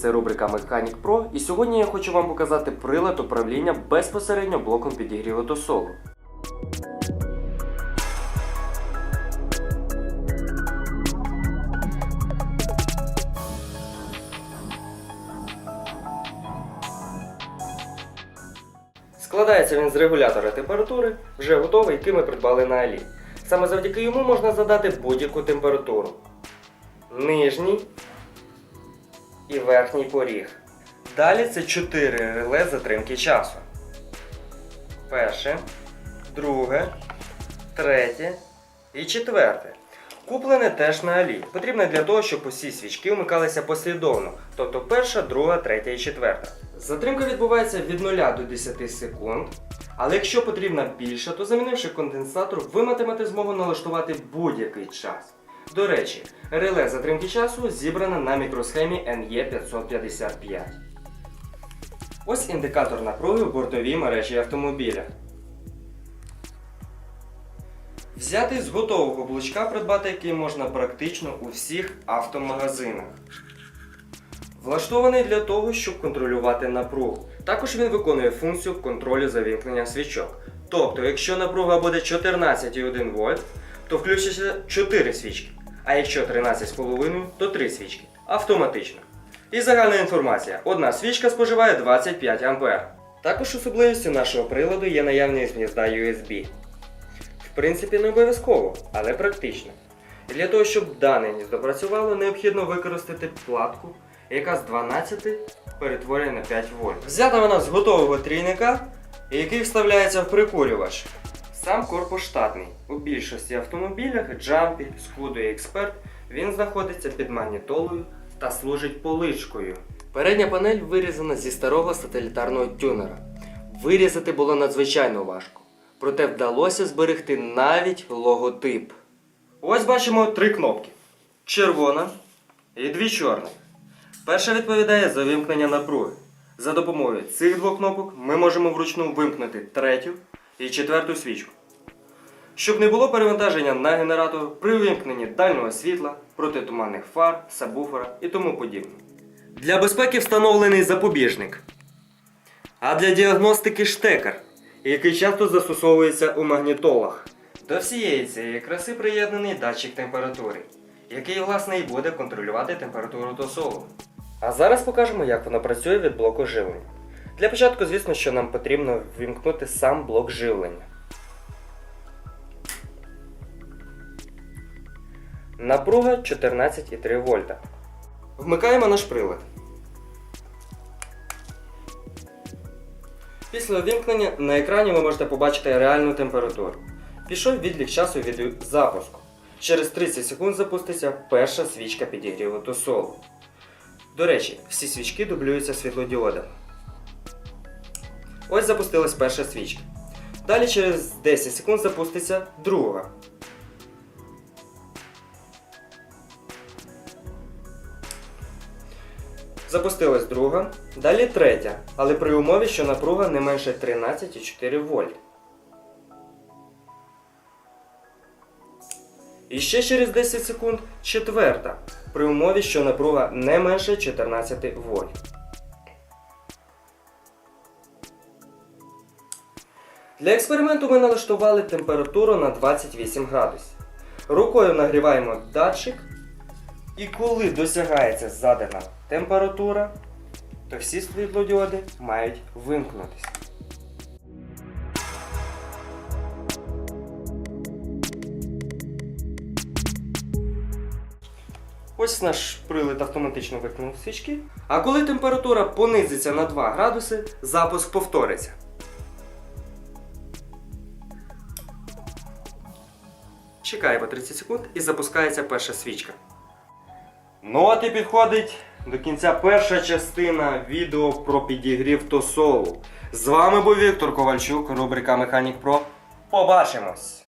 це рубрика Mechanic Pro і сьогодні я хочу вам показати прилад управління безпосередньо блоком підігріву тосолу. Складається він з регулятора температури, вже готовий, який ми придбали на Алі. Саме завдяки йому можна задати будь-яку температуру. Нижній і верхній поріг. Далі це 4 реле затримки часу. Перше, друге, третє і четверте. Куплене теж на Алі. Потрібне для того, щоб усі свічки вмикалися послідовно, тобто перша, друга, третя і четверта. Затримка відбувається від 0 до 10 секунд. Але якщо потрібна більше, то замінивши конденсатор, ви матимете змогу налаштувати будь-який час. До речі, реле затримки часу зібране на мікросхемі E NE555. Ось індикатор напруги в бортовій мережі автомобіля. Взятий з готового блочка, придбати який можна практично у всіх автомагазинах. Влаштований для того, щоб контролювати напругу. Також він виконує функцію контролю завімкнення свічок. Тобто, якщо напруга буде 14,1 вольт, то включиться 4 свічки. А якщо 13,5, то 3 свічки. Автоматично. І загальна інформація: одна свічка споживає 25 А. Також особливістю нашого приладу є наявність гнізда USB. В принципі, не обов'язково, але практично. І для того, щоб дане гніздо працювало, необхідно використати платку, яка з 12 перетворює на 5 вольт. Взята вона з готового трійника, який вставляється в прикурювач. Сам корпус штатний. У більшості автомобілях Jumpy, Scudo і Expert він знаходиться під магнітолою та служить поличкою. Передня панель вирізана зі старого сателітарного тюнера. Вирізати було надзвичайно важко, проте вдалося зберегти навіть логотип. Ось бачимо три кнопки: червона і дві чорні. Перша відповідає за вимкнення напруги. За допомогою цих двох кнопок ми можемо вручну вимкнути третю і четверту свічку. Щоб не було перевантаження на генератор при вимкненні дальнього світла, протитуманних фар, сабвуфера і тому подібне. Для безпеки встановлений запобіжник. А для діагностики штекер, який часто застосовується у магнітолах. До всієї цієї краси приєднаний датчик температури, який, власне, і буде контролювати температуру тосолу. А зараз покажемо, як воно працює від блоку живлення. Для початку, звісно, що нам потрібно ввімкнути сам блок живлення. Напруга 14,3 вольта. Вмикаємо наш прилад. Після увімкнення на екрані ви можете побачити реальну температуру. Пішов відлік часу від запуску. Через 30 секунд запуститься перша свічка підігріву тосолу. До речі, всі свічки дублюються світлодіодами. Ось запустилась перша свічка. Далі через 10 секунд запуститься друга. Запустилась друга, далі третя, але при умові, що напруга не менше 13,4 вольт. І ще через 10 секунд четверта, при умові, що напруга не менше 14 вольт. Для експерименту ми налаштували температуру на 28 градусів. Рукою нагріваємо датчик, і коли досягається задана температура, то всі світлодіоди мають вимкнутися. Ось наш прилад автоматично вимкнув свічки. А коли температура понизиться на 2 градуси, запуск повториться. Чекаємо 30 секунд і запускається перша свічка. Ну от і підходить до кінця перша частина відео про підігрів тосолу. З вами був Віктор Ковальчук, рубрика Механік Про. Побачимось!